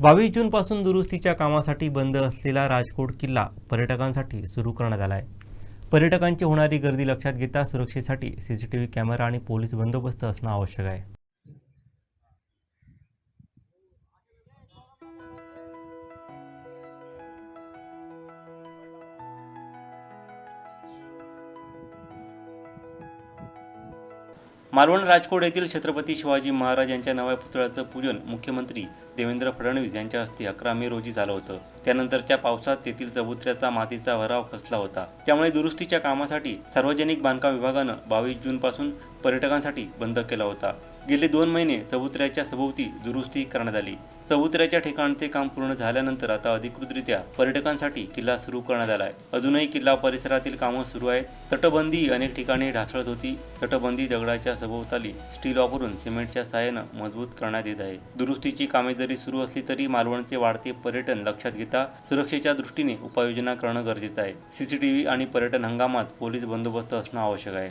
बावीस जून पासून दुरुस्तीच्या कामासाठी बंद असलेला राजकोट किल्ला पर्यटकांसाठी सुरू करण्यात आला आहे पर्यटकांची होणारी गर्दी लक्षात घेता सुरक्षेसाठी सीसीटीव्ही कॅमेरा आणि पोलीस बंदोबस्त असणं आवश्यक आहे. मालवण राजकोट येथील छत्रपती शिवाजी महाराज यांच्या नव्या पुतळ्याचं पूजन मुख्यमंत्री देवेंद्र फडणवीस यांच्या हस्ते अकरा मे रोजी झालं होतं. त्यानंतरच्या पावसात तेथील चबुतऱ्याचा मातीचा भराव खचला होता. त्यामुळे दुरुस्तीच्या कामासाठी सार्वजनिक बांधकाम विभागानं बावीस जूनपासून पर्यटकांसाठी बंद केला होता. गेले दोन महिने चबुतऱ्याच्या सभोवती दुरुस्ती करण्यात आली. चबुतऱ्याच्या ठिकाणचे काम पूर्ण झाल्यानंतर आता अधिकृतरित्या पर्यटकांसाठी किल्ला सुरू करण्यात आला आहे अजूनही किल्ला परिसरातील कामं सुरू आहेत. तटबंदी अनेक ठिकाणी ढासळत होती. तटबंदी दगडाच्या सभोवताली स्टील वापरून सिमेंटच्या सहाय्यानं मजबूत करण्यात येत आहे. दुरुस्तीची कामे जरी सुरू असली तरी मालवणचे वाढते पर्यटन लक्षात घेता सुरक्षेच्या दृष्टीने उपाययोजना करणं गरजेचं आहे. सीसीटीव्ही आणि पर्यटन हंगामात पोलीस बंदोबस्त असणं आवश्यक आहे.